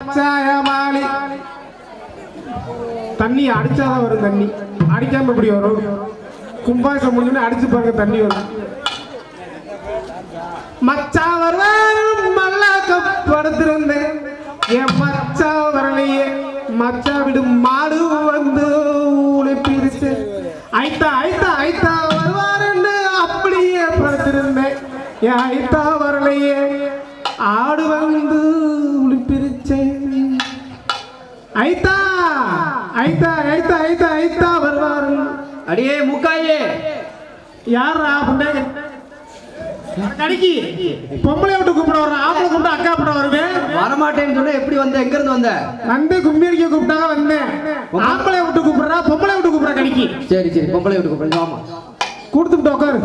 மச்சாயமாளி தண்ணி அடிச்சாதான் வரும் தண்ணி. அடிக்காம எப்படி வரும்? கும்பாசம் முடிஞ்சுன்னு அடிச்சு பாருங்க தண்ணி வரும். மச்சா வருவாரும் மல்லாக்க படுத்திருந்தேன் என் மச்சா வரலையே மச்சா விடும் மாடு வந்து ஊழி பிரிச்சு ஐத்தா ஐத்தா ஐத்தா வருவாருன்னு அப்படியே படுத்திருந்தேன். என் ஐத்தா வரலையே ஆடு வந்து ஐத்தா ஐத்தா ஐத்தா ஐத்தா ஐத்தா வருவாரு. அடியே முக்காயே. யாரா புண்டாங்க கடிக்கி பொம்பளை விட்டு கூப்பிட வர்றேன் ஆம்பளை கூப்பிட்டு அக்கா கூப்பிட வருவேன் வரமாட்டேன்னு சொன்னா எப்படி வந்த? எங்க இருந்து வந்த? வந்து கும்பி அடிக்க கூப்பிட்டா வந்தேன் ஆம்பளை விட்டு கூப்பிடுறா பொம்பளை விட்டு கூப்பிடுற கடிக்கி. சரி சரி பொம்பளை விட்டு கூப்பிடுங்க ஆமா கொடுத்துட்டு உட்காரு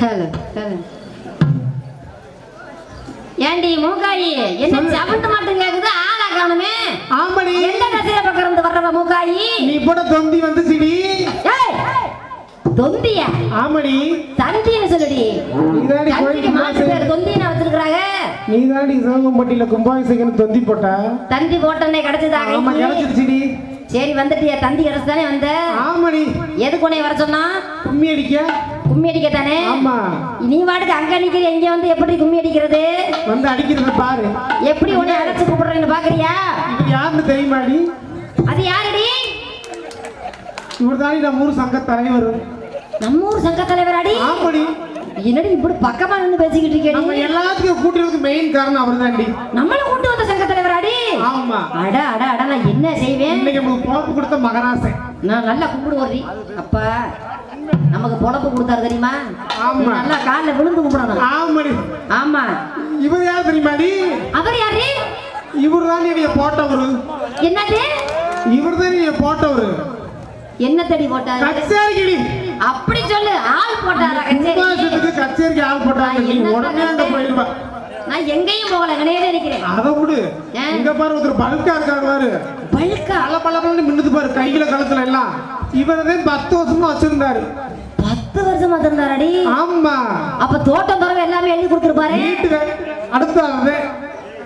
ஹலோ ஹலோ ஏண்டி மூக்காயி? என்ன. சவுண்ட் மட்டும் கேக்குது ஆளா காணுமே. ஆம்பளி எந்த கசில பக்கம் இருந்து வர்றவ மூக்காயி? நீ போட தொந்தி வந்து சிடி தொந்தியா? ஆமடி. தந்தின்னு சொல்லுடி. நீதாடி தந்திக்கு கோயில் மாட்டு பேர் தொந்தின்னு வச்சிருக்காங்க நீதாடி சிவகம்பட்டியில கும்பாபிஷேகம் தொந்தி போட்ட. தந்தி போட்டனே கிடைச்சதா ஆமா? கிடைச்சிருச்சுடி. சரி வந்துட்டியா தந்தி கிடைச்சு தானே வந்த? ஆமடி. எதுக்கு உன்னை வர சொன்னா? கும்மி அடிக்க. கும்மி அடிக்க தானே ஆமா. நீ வாட்டுக்கு அங்க நிக்கிற இங்க வந்து எப்படி கும்மி அடிக்கிறது? வந்து அடிக்கிறத பாரு. எப்படி உன்னை அழைச்சு கூப்பிடுறேன்னு பாக்குறியா? இது யாருன்னு தெரியுமாடி? அது யாருடி? இவர் தாண்டி நம்ம ஊர் சங்க தலைவர். நம்ம ஊர் சங்க தலைவராடி? ஆமாடி. என்னடி இப்படி பக்கமா நின்று பேசிக்கிட்டு நம்ம இருக்கேடி எல்லாத்துக்கும் கூட்டுறதுக்கு மெயின் காரணம் அவர் தாண்டி நம்மள கூட்டு வந்த சங்க தலைவராடி? ஆமா. அட அட அட நான் என்ன செய்வேன்? இன்னைக்கு நமக்கு பொழப்பு கொடுத்த மகராசன். நான் நல்லா கும்பிடுவோரி அப்பா நமக்கு பொழப்பு கொடுத்தாரு தெரியுமா? ஆமா. நல்லா காலில் விழுந்து கும்பிடணும். ஆமாடி. ஆமா. இவர் யார் தெரியுமாடி? அவர் யாரு? இவர் தான் நீ போட்டவரு. என்னது? இவர் தான் நீ போட்டவரு. என்ன தேடி போட்டாரு? கச்சேரிக்கடி அப்படி சொல்லு ஆள் போட்டாரா கச்சேரி? கச்சேரிக்கு ஆள் போட்டாங்க உடனே அங்க என்ன போயிடுவா. நான் எங்கேயும் போகல கடையில நிக்கிறேன் அதை விடு? இங்க பாரு ஒருத்தர் பல்கா இருக்காரு பாரு. பழுக்கா பல பல பலன்னு மின்னுது பாரு கையில கழுத்துல எல்லாம். இவரதே பத்து வருஷமா வச்சிருந்தாரு. பத்து வருஷமா இருந்தாரடி ஆமா. அப்ப தோட்டம் தரவு எல்லாமே எழுதி கொடுத்துருப்பாரு? வீட்டுக்கு அடுத்த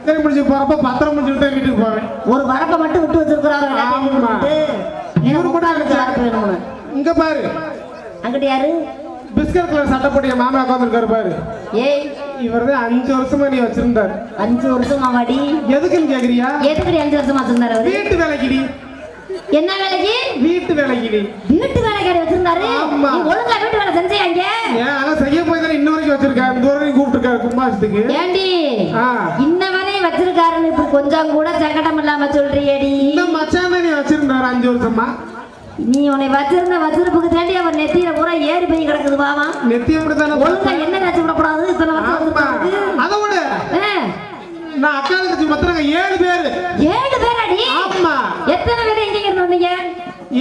சரி முடிஞ்சு போறப்ப பத்திரம் முடிச்சுட்டு தான் வீட்டுக்கு போவேன். ஒரு வரப்பை மட்டும் விட்டு வச்சிருக்கிறாரு. இவரு கூட வேணும்னு இங்க பாரு. அங்கிட்டு யாரு? பிஸ்கட் கலர் சட்டை போட்டு என் மாமா உட்காந்துருக்காரு பாரு. ஏய். இவர் தான் அஞ்சு வருஷமா நீ வச்சிருந்தாரு. அஞ்சு வருஷமா வாடி. எதுக்குன்னு கேக்குறியா? எதுக்குடி அஞ்சு வருஷமா வச்சிருந்தாரு அவரு? வீட்டு வேலைக்குடி. என்ன வேலைக்கு? வீட்டு வேலைக்குடி. வீட்டு வேலைக்காரி வச்சிருந்தாரு. நீ ஒழுங்கா வீட்டு வேலை செஞ்சியா இங்க ஏன் ஆனா செய்ய போய் தானே இன்ன வரைக்கும் வச்சிருக்காரு இந்த வரைக்கும் கூப்பிட்டுருக்காரு கும்பாசத்துக்கு ஏண்டி. இன்ன வச்சிருக்காருன்னு இப்படி கொஞ்சம் கூட சங்கடம் இல்லாம சொல்றியேடி. இந்த மச்சான் நீ வச்சிருந்தாரு அஞ்சு வருஷமா? நீ உன்னை வச்சிருந்த வச்சிருப்புக்கு தாண்டி அவர் நெத்தியில பூரா ஏறி போய் கிடக்குது பாவா நெத்தி அப்படி தானே ஒழுங்கா என்ன வச்சு விடக்கூடாது? இத்தனை வருஷம். அதை விடு. நான் அக்கா தங்கச்சி மொத்தம் ஏழு பேரு. ஏழு பேராடி? ஆமா. எத்தனை பேர் எங்க இருந்து வந்தீங்க?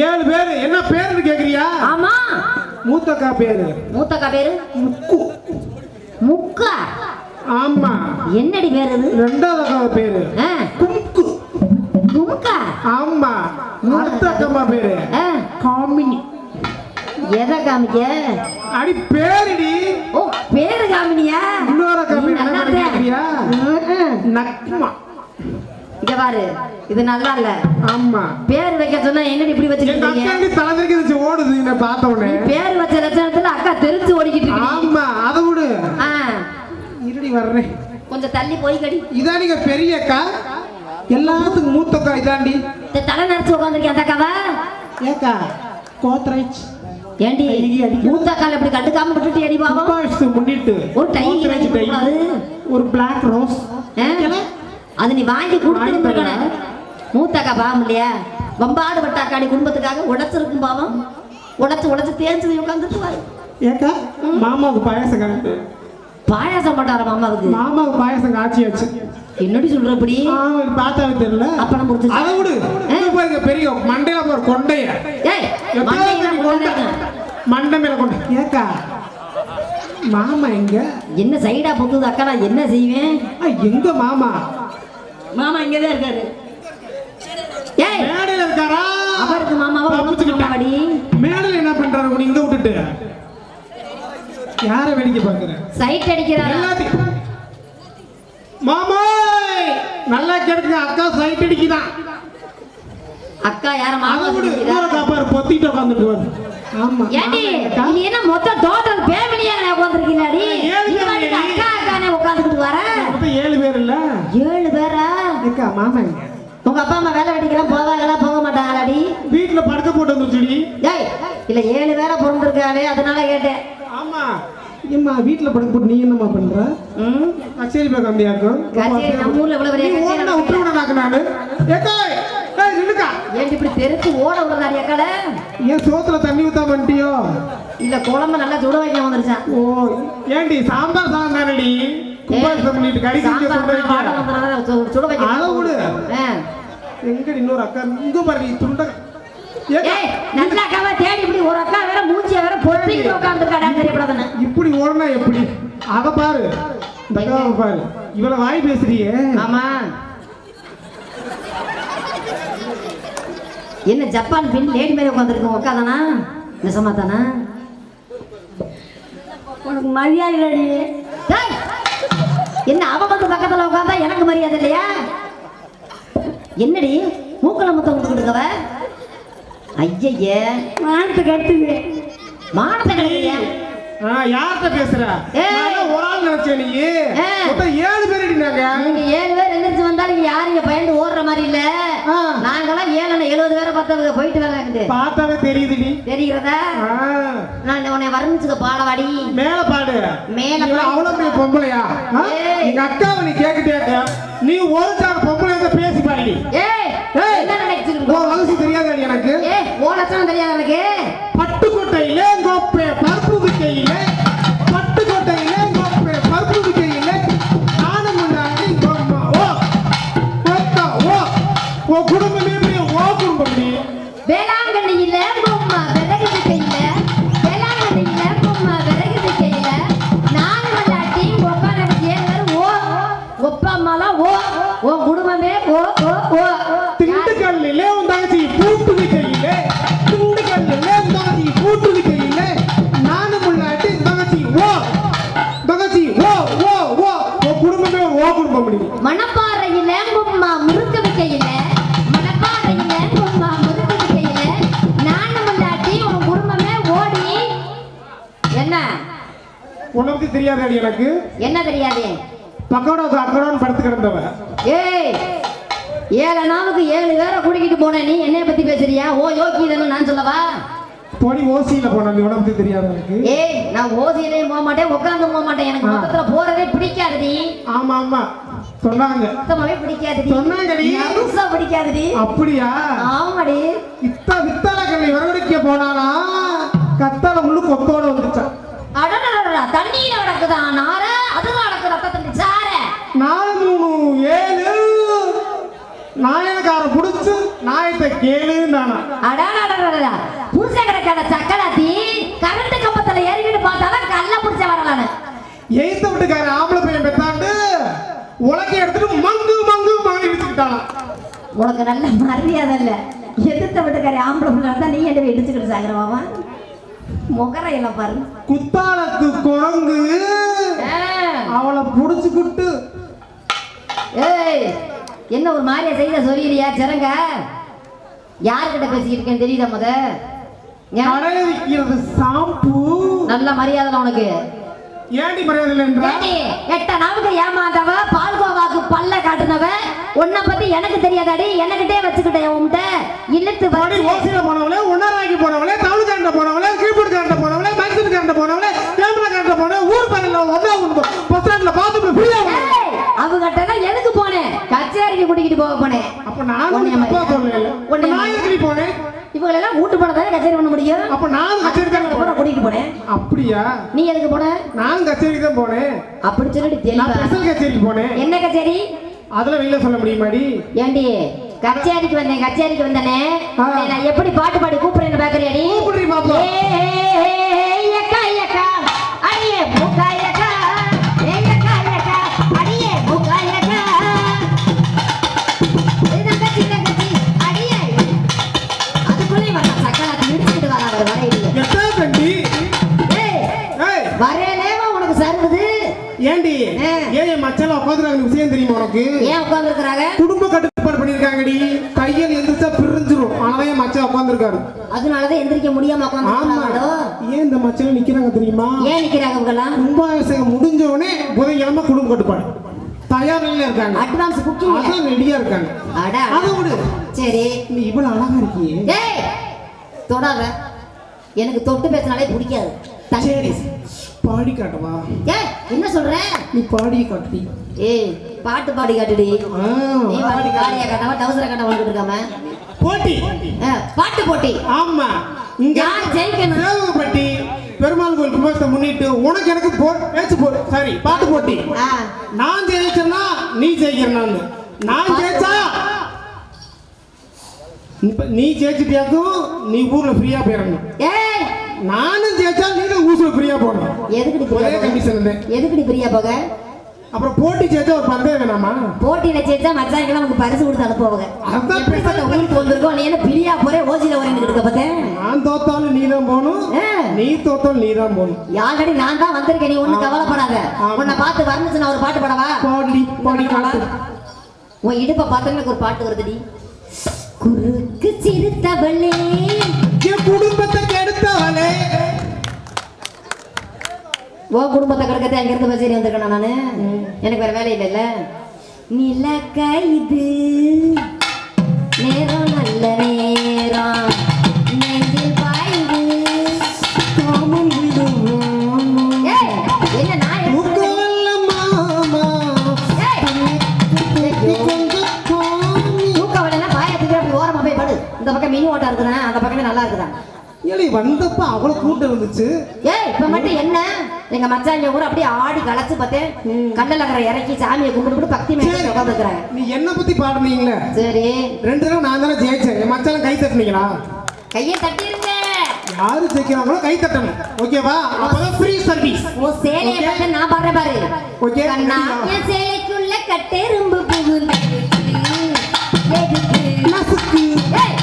ஏழு பேரு. என்ன பேருன்னு கேக்குறியா? ஆமா. மூத்தக்கா பேரு. மூத்தக்கா பேரு? முக்கா ஆமா என்னடி பேரு? இது ரெண்டாவது அக்கா பேரு. கும்கு. முக்கா ஆமா. அடுத்த அக்கம்மா பேரு. காமினி. எதை காமிக்க? அடி பேருடி. ஓ பேரு காமினியா? இன்னொரு அக்கா பேரு என்ன ம். நக்மா. இங்க பாரு இது நல்லா இல்ல. ஆமா. பேர் வைக்க சொன்னா என்னடி இப்படி வச்சுக்கிட்டு அக்கா தலைவருக்கு இருந்துச்சு ஓடுது என்ன பார்த்த உடனே. பேர் வச்ச லட்சணத்துல அக்கா தெரிஞ்சு ஓடிக்கிட்டு இருக்கு ஆமா அதை விடு. இருடி வர்றேன். கொஞ்சம் தள்ளி போய் கடி. இதானிங்க பெரிய அக்கா எல்லாத்துக்கும் மூத்தக்கா இதாண்டி. இந்த தலை நரைச்சு உட்காந்துருக்கேன் அந்த அக்காவா? ஏக்கா கோத்ரைச் ஏண்டி. மூத்த அக்கால இப்படி கண்டுக்காம விட்டுட்டு அடி பாவம்? முன்னிட்டு ஒரு டை. கொடுக்கூடாது. ஒரு பிளாக் ரோஸ்? அது நீ வாங்கி கொடுத்துருக்கணும் மூத்த அக்கா பாவம் இல்லையா? வம்பாடு பட்ட அக்காடி குடும்பத்துக்காக உடைச்சிருக்கும் பாவம். உடைச்சு உடைச்சு போய் உட்காந்துட்டு வாரு ஏக்கா மாமாவுக்கு பாயாசம் காட்டு பாயாசம் போட்டார மாமாவுக்கு? மாமாவுக்கு பாயாசம் காய்ச்சியாச்சு என்னடி சொல்ற இப்படி ஆமா பார்த்தாவே தெரியல. அப்பளம் முடிச்சிருச்சு. அதை விடு. இங்க பாருங்க பெரிய மண்டையில பாரு கொண்டைய. மண்டை மேல கொண்டை ஏக்கா மாமா எங்க? என்ன சைடா பொத்துது அக்கா நான் என்ன செய்வேன்? எங்க மாமா? மாமா இங்கதான் இருக்காரு. ஏய் மேடையில இருக்காரா? அவருக்கு மாமாவா மேடையில என்ன பண்றாரு இங்க விட்டுட்டு? யாரை வேடிக்கை பார்க்குற சைட் அடிக்கிறாரா? மாமாய் நல்லா கேட்டுங்க அக்கா சைட் அடிக்குதான் அக்கா யார மாமா சொல்லிக்கிறா? காப்பாரு பொத்திட்டு உட்காந்துட்டு வரு. ஆமா ஏண்டி இது என்ன மொத்த டோட்டல் ஃபேமிலியா உட்காந்துருக்கீங்களாடி ஏழு நீங்க பேர் பாட்டுக்கு இல்லடி. அக்கா அக்கானே உட்காந்துக்கிட்டு வர. மொத்தம் ஏழு பேர் இல்ல? ஏழு பேரா? அக்கா மாமாங்க உங்க அப்பா அம்மா வேலை வெட்டிக்கலாம் போவாங்களா? போக மாட்டாங்களாடி? வீட்டுல படுக்க போட்டு வந்துருச்சுடி. ஏய் இல்ல ஏழு பேரா பிறந்திருக்காளே அதனால கேட்டேன். ஆமா. ஏம்மா வீட்டுல படுக்க போட்டு நீ என்னம்மா பண்ற? கச்சேரி போய் கம்மியாக்கும் கச்சேரி நம்ம ஊர்ல இவ்வளவு பெரிய கச்சேரி விட்டு நடக்குது. விடனாக்கு நானு. ஏக்கா ஏய் நில்லுக்கா. ஏண்டி இப்படி தெருக்கு ஓட விடுறாடி அக்காட ஏன் சோத்துல தண்ணி ஊத்தாம வந்துட்டியோ? இல்ல குழம்பு நல்லா சுட வைக்க வந்துருச்சான் ஓ ஏண்டி சாம்பார் சாதம் தானடி? கும்பாபிஷேகம் பண்ணிட்டு கறி செஞ்சு சுட வைக்க. விடு. எங்கடி இன்னொரு அக்கா? இங்க பாரு நீ துண்ட நல்ல அக்காவா தேடி இப்படி ஒரு அக்கா வேற மூஞ்சிய வேற பொத்திட்டு உட்காந்துருக்காடா தெரியப்படாதுன்னு இப்படி ஓடனா எப்படி? அத பாரு. பாரு. இவள வாய் பேசுறியே. ஆமா. என்ன ஜப்பான் பின் லேடி மாதிரி உட்காந்துருக்கு உட்காதானா நிசமா தானா? உனக்கு மரியாதை இல்லடி. என்ன அவ வந்து பக்கத்துல உட்காந்தா எனக்கு மரியாதை இல்லையா? என்னடி மூக்கல முத்தம் கொடுத்துருக்கவ ஐயய்ய மானத்தை கட்டுது மானத்தை கட்டுறியா ஆ, யார்கிட்ட பேசுற? ஒரு ஆள் நினைச்சேன் நீ? ஏ. மொத்தம் ஏழு பேர் நாங்க நீங்க ஏழு பேர் எந்திரிச்சு வந்தாலும் இங்க யாரும் இங்க பயந்து ஓடுற மாதிரி இல்ல. ஆ. நாங்கெல்லாம் ஏழு எழுபது பேரை பார்த்தவங்க போயிட்டு வராங்க பார்த்தாவே தெரியுதுடி தெரிகிறதா ஆ, நான் உன்னை வர்ணிச்சுக்க பாடவாடி. மேல பாடு. மேல. அவ்வளவு பொம்பளையா. எங்க அக்காவை நீ கேட்டுட்டே நீ ஒரு சார் பொம்பளை வந்து பேசி பாருடி ஏய் ஏய். என்ன உன் நினைச்சிருக்கோம் வயசு எனக்கு? ஓ லட்சணம் தெரியாது எனக்கு? உனக்கு தெரியாதாடி எனக்கு. என்ன தெரியாது? பக்கோட அக்கடான்னு படுத்து கிடந்தவ. ஏய் ஏழு நாளுக்கு ஏழு பேரை கூட்டிக்கிட்டு போன நீ என்னைய பத்தி பேசுறியா? ஓ யோகிதன்னு நான் சொல்லவா? பொடி ஓசியில போனது உனக்கு தெரியாத எனக்கு? ஏய் நான் ஓசியிலையும் போக மாட்டேன் உட்கார்ந்து போக மாட்டேன். எனக்கு. பக்கத்துல போறதே பிடிக்காதுடி. ஆமா ஆமா. சொன்னாங்க. சுத்தமாவே பிடிக்காதுடி. சொன்னாங்கடி. நறுசா பிடிக்காதுடி. அப்படியா? ஆமாடி. இத்த வித்தல வரவழைக்க போனானா? கத்தால முள்ளு கொத்தோட வந்துச்சான். கிடக்குதா நார அதுதான் கிடக்கு ரத்தத்தின் சார நாலு மூணு ஏழு. நாயனக்கார புடிச்சு நாயத்தை கேளு நானா. அடடடடடா புருஷ கிடக்காத சக்கலாத்தி கரண்ட் கம்பத்துல ஏறிக்கிட்டு பார்த்தாலும் கல்ல புடிச்ச வரலான்னு எய்த்த விட்டுக்கார ஆம்பளை பையன் பெத்தாண்டு உலக்கை எடுத்துட்டு மங்கு மங்கு மாறி விட்டுக்கிட்டானாம் உனக்கு நல்ல மரியாதை இல்ல. எதிர்த்த வீட்டுக்காரி ஆம்பளை பிள்ளை தான் நீ என்ன இடிச்சுக்கிட்டு சாகிறவாமா முகரையில பாரு. குத்தாலத்து குரங்கு. அவளை புடிச்சுக்கிட்டு. ஏய் என்ன ஒரு மாதிரியா செய்த சொல்லிடுறியா சிறங்க? யார்கிட்ட பேசிக்கிட்டு இருக்கேன்னு தெரியுதா முத? ஷாம்பு. நல்ல மரியாதை உனக்கு. ஏண்டி மரியாதை இல்லைன்றா ஏண்டி, எட்ட நாவுக்கு ஏமாந்தவ பால்கோவாக்கு பல்ல காட்டுனவ உன்னை பத்தி எனக்கு தெரியாதாடி எனக்கிட்டே வச்சுக்கிட்டேன் உன்கிட்ட இழுத்து வச்சு ஓசியில போனவளே உன்னராக்கி போனவளே தமிழ் கண்ட போனவளே கீழ்போர்டு கண்ட போனவளே மைசூர் கண்ட போனவளே கேமரா கண்ட போனவளே ஊர் பணியில் ஒன்றா பஸ் ஸ்டாண்ட்ல பார்த்து ஃப்ரீயா தான் எதுக்கு போனேன்? கச்சேரிக்கு கூட்டிக்கிட்டு போக போனேன். அப்ப. சொல்லல உன்னைய நான். எப்படி போனேன் இவங்களெல்லாம் வீட்டு போன தானே கச்சேரி பண்ண முடியும்? அப்ப நானும் கச்சேரி தான் போனேன் கூட்டிட்டு போனேன். அப்படியா? நீ எதுக்கு போன? நானும் கச்சேரிக்கு தான் போனேன் அப்படி சொல்லிட்டு நான் ஸ்பெஷல் கச்சேரிக்கு போனேன். என்ன கச்சேரி? அதுல வெளியில சொல்ல முடியுமாடி? ஏண்டி கச்சேரிக்கு வந்தேன் கச்சேரிக்கு வந்தனே. நான் எப்படி பாட்டு பாடி கூப்பிடுறேன்னு பாக்குறியாடி? கூப்பிடுறீ பாப்பா. ஏன் என் மச்சான் உட்காந்துருக்காங்க விஷயம் தெரியுமா உனக்கு? ஏன் உட்கார்ந்துருக்கிறாங்க? குடும்ப கட்டுப்பாடு பண்ணிருக்காங்கடி. கையில் எந்திரிச்சா பிரிஞ்சிரும். ஆனாதான் என் மச்சான் உட்காந்துருக்காரு அதனாலதான் எந்திரிக்க முடியாம ஆமா. உட்கார்ந்துருக்காங்களோ ஏன் இந்த மச்சான் நிக்கிறாங்க தெரியுமா? ஏன் நிக்கிறாங்க இவங்கெல்லாம்? கும்பாபிஷேகம் முடிஞ்ச உடனே புதன்கிழமை குடும்ப கட்டுப்பாடு. தயார் நிலையில இருக்காங்க. அட்வான்ஸ் புக்கிங் அதான் ரெடியா இருக்காங்க. அட. அதை விடு. சரி. நீ இவ்வளவு அழகா இருக்கியே. ஏய் தொடாத. எனக்கு தொட்டு பேசினாலே பிடிக்காது. சரி. பாடி காட்டவா ஏய் என்ன சொல்ற? நீ பாடி காட்டி ஏய் பாட்டு பாடி காட்டுடி. நீ பாடி காடியா காட்டாம டவுசரை காட்ட வந்துட்டு இருக்காம. போட்டி. பாட்டு போட்டி. ஆமா. இங்க யார் ஜெயிக்கணும்? சேவகப்பட்டி பெருமாள் கோயில் கும்பாசத்தை முன்னிட்டு உனக்கு எனக்கு போ பேச்சு போ சாரி பாட்டு போட்டி. நான் ஜெயிச்சேன்னா நீ ஜெயிக்கிறனான்னு நான் ஜெயிச்சா? நீ ஜெயிச்சிட்டியாக்கும் நீ ஊர்ல ஃப்ரீயா போயிடணும். ஏய் நானும் ஜெயிச்சா நீங்க ஊர்ல ஃப்ரீயா போகணும். எதுக்குடி ஒரே பிரியா கண்டிஷன் எதுக்குடி பிரியா போக? அப்புறம் போட்டி ஜெயிச்சா ஒரு பந்தயம் வேணாமா? போட்டியில சேர்த்தா மச்சாங்க நமக்கு பரிசு கொடுத்து அனுப்புவாங்க அதான் எப்படிப்பட்ட ஊருக்கு வந்திருக்கோம்? நீ என்ன பிரியா போறே? ஓஜில வரேன்னு இருக்க பார்த்தேன் நான் தோத்தாலும் நீ தான் போகணும். நீ தோத்தாலும் நீ தான் போகணும் ஆல்ரெடி நான் தான் வந்திருக்கேன். நீ ஒண்ணு ஆமா. கவலைப்படாத. உன்னை பார்த்து வரணுச்சு நான் ஒரு பாட்டு பாடவா? பாடி பாடி உன் இடுப்பை பார்த்தா எனக்கு ஒரு பாட்டு வருதுடி. குறுக்கு சிறுத்தவளே என் குடும்பத்தை ஓ குடும்பத்தை கிடக்கத்தை அங்கிருந்து இருந்து வந்திருக்கேன் நான். எனக்கு வேற வேலை இல்லைல்ல. நிலக்க இது. நேரம் நல்ல நேரம். ஏழை வந்தப்ப அவ்வளவு கூட்டம் இருந்துச்சு? ஏய் இப்ப மட்டும் என்ன? எங்க மச்சாங்க கூட அப்படியே ஆடி களைச்சு பார்த்தேன் கண்ணில் இருக்கிற இறக்கி சாமியை கும்பிட்டு பக்தி மேலே சரி. உட்காந்துருக்குறாங்க நீ என்ன பத்தி பாடுனீங்களே? சரி. ரெண்டு தடவை நான் தானே ஜெயிச்சேன். என் மச்சான் கை தட்டுனீங்களா? கையை தட்டிருங்க. யாரு ஜெயிக்கிறாங்களோ கை தட்டணும். ஓகேவா அப்பதான் ஃப்ரீ சர்வீஸ் உன் சேலையை. பார்த்து நான் பாடுறேன் பாரு. கண்ணா ready-யா? என் சேலைக்குள்ள கட்டெரும்பு புகுந்து நசுக்கு. ஏய்,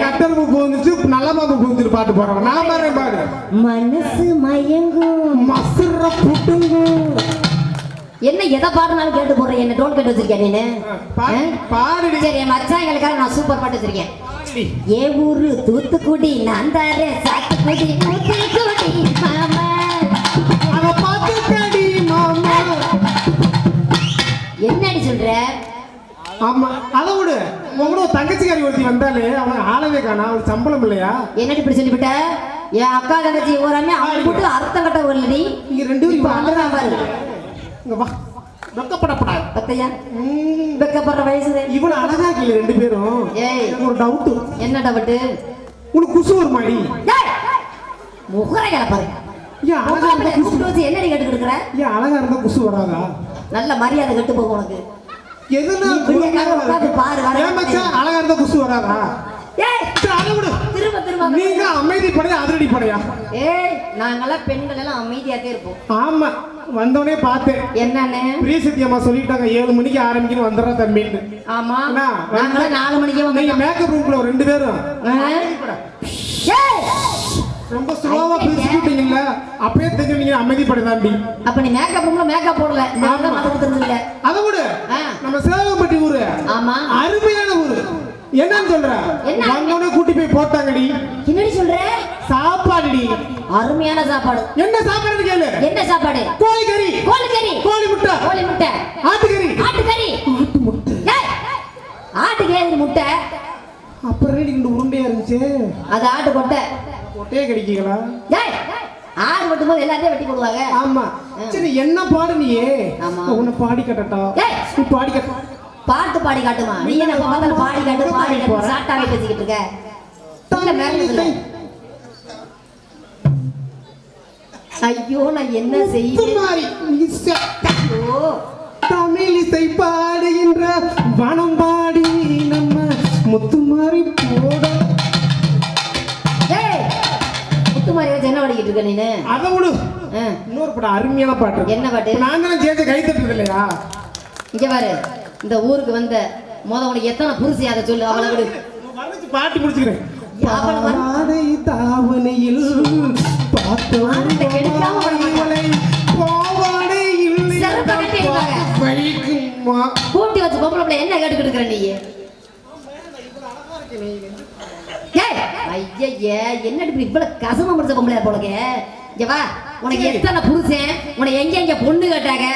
போந்துச்சு நல்ல மாப்பு போந்துட்டு பாட்டு போறோம் நான் பாடுறேன் பாடு. மனசு மயங்கும். மசுர புட்டுங்கு. என்ன எதை பாடுனாலும் கேட்டு போடுற என்ன டோல் கேட்டு வச்சிருக்கேன் நீனு? பாடு சரி என் மச்சாங்களுக்காக நான் சூப்பர் பாட்டு வச்சிருக்கேன். ஏ ஊரு தூத்துக்குடி நான் தரேன் சாத்துக்குடி தூத்துக்குடி மாமா. என்னடி சொல்ற? ஆமா அதை விடு. உன் கூட தங்கச்சிக்காரி ஒருத்தி வந்தாலே அவன் ஆளவே காணா அவளுக்கு சம்பளம் இல்லையா? என்னடி இப்படி சொல்லிவிட்ட? என் அக்கா தங்கச்சி ஊராமே அவங்க கூட்டு அர்த்தம் கட்ட வரலடி. நீங்க ரெண்டு இப்ப பேரும் அங்கதான் பாரு. இங்க வா. வெக்கப்படப்படாது. பத்தையா? வெக்கப்படுற வயசு இவ்வளவு அழகா இருக்கீங்க ரெண்டு பேரும். ஏய். ஒரு டவுட் என்ன டபட்டு உனக்கு குசு ஒரு மாடி முகரை கிளப்பாரு ஏன் அழகா இருந்தா குசு வராதா? நல்ல மரியாதை கெட்டு போகும் உனக்கு. எதுனா உட்கார்ந்து பாரு, ஏன் மச்சான் அழகா இருந்தா குசு வராதா? ஏய் விடு. திரும்ப திரும்ப நீங்க அமைதி படையா அதிரடி படையா? ஏய் நாங்கெல்லாம் பெண்கள் எல்லாம் அமைதியாத்தே இருப்போம். ஆமா வந்தோடனே பார்த்தேன். என்னன்னு? பிரிய சத்தியம்மா சொல்லிட்டாங்க ஏழு மணிக்கு ஆரம்பிக்கணும் வந்துடுறா தம்பின்னு ஆமா என்ன? நாங்களாம் நாலு மணிக்கே நீங்க வந்தோம் மேக்கப் ரூம்ல ரெண்டு பேரும். ஏய் ரொம்ப ஸ்லோவா பேசிக்கிட்டீங்கல்ல அப்படியே தெரிஞ்சு நீங்க அமைதிப்படை தாண்டி அப்ப நீ மேக்கப் ரூம்ல மேக்கப் போடல. நான் மதம் தெரிஞ்சுக்கல அதை விடு. நம்ம சேவகப்பட்டி ஊரு. ஆமா. அருமையான ஊரு. என்னன்னு சொல்ற? வந்தோடனே கூட்டி போய் போட்டாங்கடி. என்னடி சொல்ற? சாப்பாடுடி. அருமையான சாப்பாடு. என்ன சாப்பாடுன்னு கேளு. என்ன சாப்பாடு? கோழி கறி கோழி கறி கோழி முட்டை. கோழி முட்டை. ஆட்டுக்கறி. ஆட்டுக்கறி. ஆட்டு முட்டை. ஆட்டுக்கு முட்டை. அப்புறம் இந்த உருண்டையா இருந்துச்சு? அது ஆட்டு கொட்டை ஒட்டையே கிடைக்கீங்களா? ஏய், ஆடு வெட்டும் போது எல்லாத்தையும் வெட்டி போடுவாங்க. ஆமா. சரி என்ன பாடு நீயே ஆமா. உன்னை பாடி கட்டட்டா. நீ பாடி கட்ட பாட்டு பாடி காட்டுமா? நீ என்ன எப்ப பார்த்தாலும் பாடி காட்டு பாடி காட்டு. சாட்டாவே பேசிக்கிட்டு இருக்க. இல்ல மேல ஐயோ நான் என்ன. ஐயோ. தமிழ் இசை பாடுகின்ற வனம் பாடி நம்ம முத்துமாரி போட. குமார் யோசி என்ன பாடிக்கிட்டு இருக்க நீனு? அதை விடு. இன்னொரு படம் அருமையான பாட்டு என்ன பாட்டு? நாங்களும் சேர்ந்து கை தட்டுறது இல்லையா? இங்க பாரு. இந்த ஊருக்கு வந்த முத உனக்கு எத்தனை புருஷி அதை சொல்லு? அவளை விடு. பாட்டு முடிச்சுக்கிறேன் தாவணையில் பார்த்து கூட்டி வச்சு பொம்பளை என்ன கேட்டுக்கிட்டு இருக்கிற நீ? ஐயையே, என்னடி இப்படி இவ்வளவு கசம முடிச்ச பொம்பளை போலக்க? இங்க வா உனக்கு எத்தனை புருஷன்? உனக்கு எங்க எங்க பொண்ணு கேட்டாங்க?